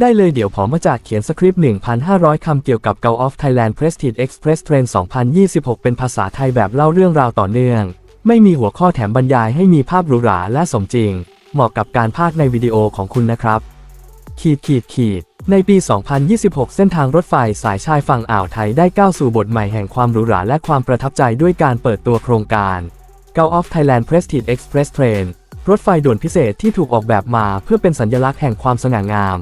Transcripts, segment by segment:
ได้เลยเดี๋ยวผมมาจากเขียนสคริปต์ 1,500 คำเกี่ยวกับ g o of Thailand Prestige Express Train 2026 เป็นภาษาไทยแบบเล่าเรื่องราวต่อเนื่อง ไม่มีหัวข้อแถมบรรยายให้มีภาพหรูหราและสมจริง เหมาะกับการพากในวิดีโอของคุณนะครับ ขีดขีดขีด ในปี 2026 เส้นทางรถไฟสายชายฝั่งอ่าวไทยได้ก้าวสู่บทใหม่แห่งความหรูหราและความประทับใจด้วยการเปิดตัวโครงการ g o of Thailand Prestige Express Train รถไฟด่วนพิเศษที่ถูกออกแบบมาเพื่อเป็นสัญลักษณ์แห่งความสง่างาม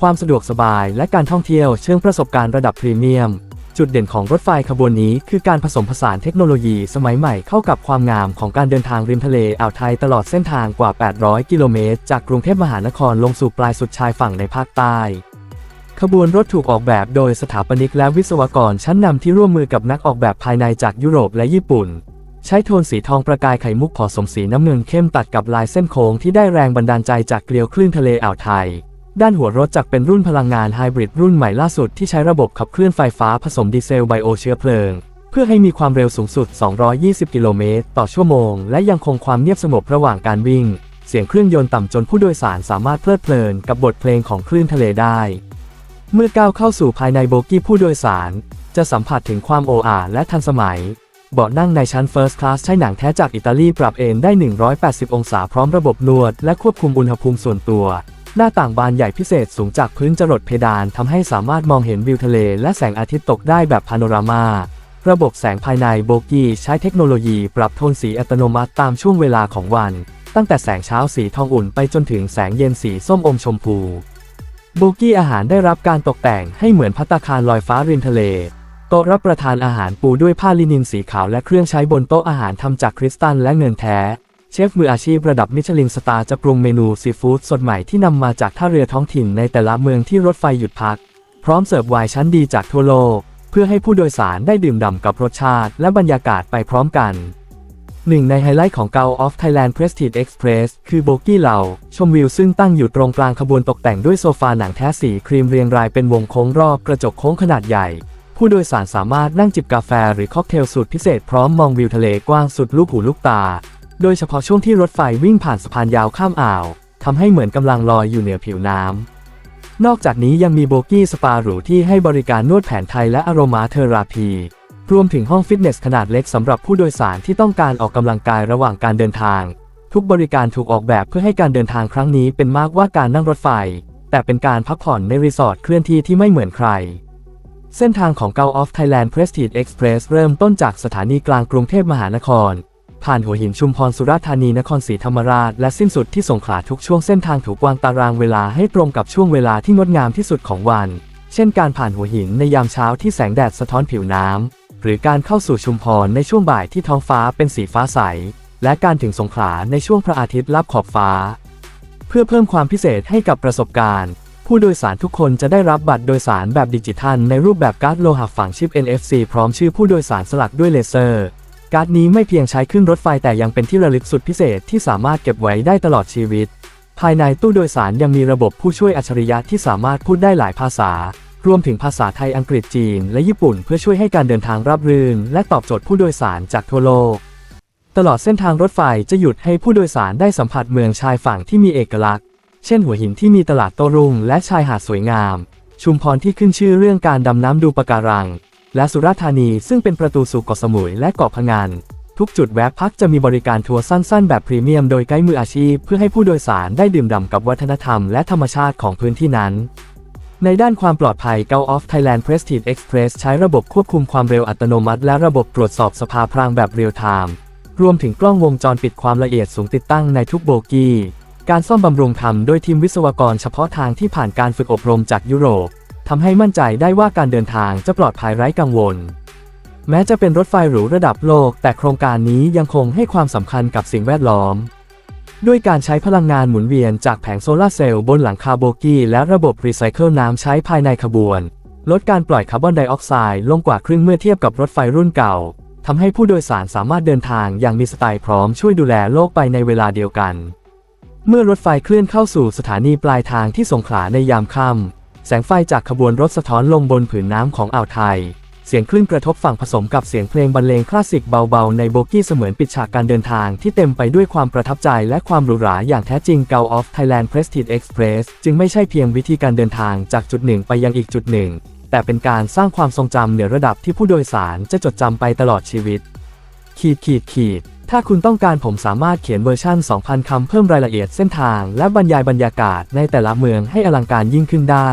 ความสะดวกสบายและการท่องเที่ยวเชิงประสบการณ์ระดับพรีเมียม จุดเด่นของรถไฟขบวนนี้คือการผสมผสานเทคโนโลยีสมัยใหม่เข้ากับความงามของการเดินทางริมทะเลอ่าวไทยตลอดเส้นทางกว่า 800 กิโลเมตร จากกรุงเทพมหานครลงสู่ปลายสุดชายฝั่งในภาคใต้ ขบวนรถถูกออกแบบโดยสถาปนิกและวิศวกรชั้นนำที่ร่วมมือกับนักออกแบบภายในจากยุโรปและญี่ปุ่นใช้โทนสีทองประกายไข่มุกผสมสีน้ำเงินเข้มตัดกับลายเส้นโค้งที่ได้แรงบันดาลใจจากเกลียวคลื่นทะเลอ่าวไทย ด้านหัวรถจักเป็นรุ่นพลังงานไฮบริดรุ่นใหม่ล่าสุดที่ใช้ระบบขับเคลื่อนไฟฟ้าผสมดีเซลไบโอเชื้อเพลิง เพื่อให้มีความเร็วสูงสุด 220 กิโลเมตรต่อชั่วโมง และยังคงความเงียบสงบระหว่างการวิ่ง เสียงเครื่องยนต์ต่ำจนผู้โดยสารสามารถเพลิดเพลินกับบทเพลงของคลื่นทะเลได้ เมื่อก้าวเข้าสู่ภายในโบกี้ผู้โดยสาร จะสัมผัสถึงความโออาและทันสมัยเบาะนั่งในชั้น First Class ใช้หนังแท้จากอิตาลีปรับเอนได้ 180 องศาพร้อมระบบนวด และควบคุมอุณหภูมิส่วนตัว หน้าต่างบานใหญ่พิเศษสูงจากพื้นจรดเพดานทำให้สามารถมองเห็นวิวทะเลและแสงอาทิตย์ตกได้แบบพาโนรามา ระบบแสงภายในโบกี้ใช้เทคโนโลยีปรับโทนสีอัตโนมัติตามช่วงเวลาของวัน ตั้งแต่แสงเช้าสีทองอุ่นไปจนถึงแสงเย็นสีส้มอมชมพูโบกี้อาหารได้รับการตกแต่งให้เหมือนพัตตาคารลอยฟ้าริมทะเลโต๊ะรับประทานอาหารปูด้วยผ้าลินินสีขาวและเครื่องใช้บนโต๊ะอาหารทำจากคริสตัลและเงินแท้ เชฟมืออาชีพระดับมิชลินสตาร์จะปรุงเมนูซีฟู้ดสดใหม่ที่นำมาจากท่าเรือท้องถิ่นในแต่ละเมืองที่รถไฟหยุดพัก พร้อมเสิร์ฟไวน์ชั้นดีจากทั่วโลก เพื่อให้ผู้โดยสารได้ดื่มด่ำกับรสชาติและบรรยากาศไปพร้อมกันหนึ่งในไฮไลท์ของ g o of Thailand Prestige Express คือโบกี้เหล่า ชมวิวซึ่งตั้งอยู่ตรงกลางขบวนตกแต่งด้วยโซฟาหนังแท้สีครีมเรียงรายเป็นวงโค้งรอบกระจกโค้งขนาดใหญ่ ผู้โดยสารสามารถนั่งจิบกาแฟหรือค็อกเทลสูตรพิเศษพร้อมมองวิวทะเลกว้างสุดลูกหูลูกตา โดยเฉพาะช่วงที่รถไฟวิ่งผ่านสะพานยาวข้ามอ่าวทำให้เหมือนกำลังลอยอยู่เหนือผิวน้ำ นอกจากนี้ยังมีโบกี้สปาหรูที่ให้บริการนวดแผนไทยและอโรมาเทอราพี รวมถึงห้องฟิตเนสขนาดเล็กสำหรับผู้โดยสารที่ต้องการออกกำลังกายระหว่างการเดินทาง ทุกบริการถูกออกแบบเพื่อให้การเดินทางครั้งนี้เป็นมากว่าการนั่งรถไฟ แต่เป็นการพักผ่อนในรีสอร์ทเคลื่อนที่ที่ไม่เหมือนใครเส้นทางของ g o of Thailand Prestige Express เริ่มต้นจากสถานีกลางกรุงเทพมหานคร ผ่านหัวหินชุมพรสุราษฎร์ธานีนครศรีธรรมราช และสิ้นสุดที่สงขลาทุกช่วงเส้นทางถูกวางตารางเวลาให้ตรงกับช่วงเวลาที่งดงามที่สุดของวัน เช่นการผ่านหัวหินในยามเช้าที่แสงแดดสะท้อนผิวน้ำหรือการเข้าสู่ชุมพรในช่วงบ่ายที่ท้องฟ้าเป็นสีฟ้าใส และการถึงสงขลาในช่วงพระอาทิตย์ลับขอบฟ้า เพื่อเพิ่มความพิเศษให้กับประสบการณ์ผู้โดยสารทุกคนจะได้รับบัตรโดยสารแบบดิจิทัลในรูปแบบการ์ดโลหะฝังชิป NFC พร้อมชื่อผู้โดยสารสลักด้วยเลเซอร์ การ์ดนี้ไม่เพียงใช้ขึ้นรถไฟแต่ยังเป็นที่ระลึกสุดพิเศษที่สามารถเก็บไว้ได้ตลอดชีวิต ภายในตู้โดยสารยังมีระบบผู้ช่วยอัจฉริยะที่สามารถพูดได้หลายภาษา รวมถึงภาษาไทยอังกฤษจีน และญี่ปุ่นเพื่อช่วยให้การเดินทางราบรื่น และตอบโจทย์ผู้โดยสารจากทั่วโลก ตลอดเส้นทางรถไฟจะหยุดให้ผู้โดยสารได้สัมผัสเมืองชายฝั่งที่มีเอกลักษณ์ เช่นหัวหินที่มีตลาดโตรุ่งและชายหาดสวยงาม ชุมพรที่ขึ้นชื่อเรื่องการดำน้ำดูปะการัง และสุราษฎร์ธานีซึ่งเป็นประตูสู่เกาะสมุยและเกาะพะงันทุกจุดแวะพักจะมีบริการทัวร์สั้นๆ แบบพรีเมียมโดยไกด์มืออาชีพ เพื่อให้ผู้โดยสารได้ดื่มด่ำกับวัฒนธรรมและธรรมชาติของพื้นที่นั้น ในด้านความปลอดภัย g o of Thailand Prestige Express ใช้ระบบควบคุมความเร็วอัตโนมัติ และระบบตรวจสอบสภาพรางแบบเรียลไทม์รวมถึงกล้องวงจรปิดความละเอียดสูงติดตั้งในทุกโบกี้ การซ่อมบำรุงทำโดยทีมวิศวกรเฉพาะทางที่ผ่านการฝึกอบรมจากยุโรป ทำให้มั่นใจได้ว่าการเดินทางจะปลอดภัยไร้กังวล แม้จะเป็นรถไฟหรูระดับโลก แต่โครงการนี้ยังคงให้ความสำคัญกับสิ่งแวดล้อม ด้วยการใช้พลังงานหมุนเวียนจากแผงโซลาร์เซลล์บนหลังคาโบกี้และระบบรีไซเคิลน้ำใช้ภายในขบวน ลดการปล่อยคาร์บอนไดออกไซด์ลงกว่าครึ่งเมื่อเทียบกับรถไฟรุ่นเก่าทำให้ผู้โดยสารสามารถเดินทางอย่างมีสไตล์พร้อมช่วยดูแลโลกไปในเวลาเดียวกัน เมื่อรถไฟเคลื่อนเข้าสู่สถานีปลายทางที่สงขลาในยามค่ำ แสงไฟจากขบวนรถสะท้อนลงบนผืนน้ำของอ่าวไทย เสียงคลื่นกระทบฝั่งผสมกับเสียงเพลงบรรเลงคลาสสิกเบาๆ ในโบกี้เสมือนปิดฉากการเดินทางที่เต็มไปด้วยความประทับใจและความหรูหราอย่างแท้จริง g u l of Thailand Prestige Express จึงไม่ใช่เพียงวิธีการเดินทางจากจุดหนึ่งไปยังอีกจุดหนึ่ง แต่เป็นการสร้างความทรงจำเหนือระดับที่ผู้โดยสารจะจดจำไปตลอดชีวิต ขีดขีดขีด ถ้าคุณต้องการผมสามารถเขียนเวอร์ชั่น 2,000 คำเพิ่มรายละเอียดเส้นทาง และบรรยายบรรยากาศในแต่ละเมืองให้อลังการยิ่งขึ้นได้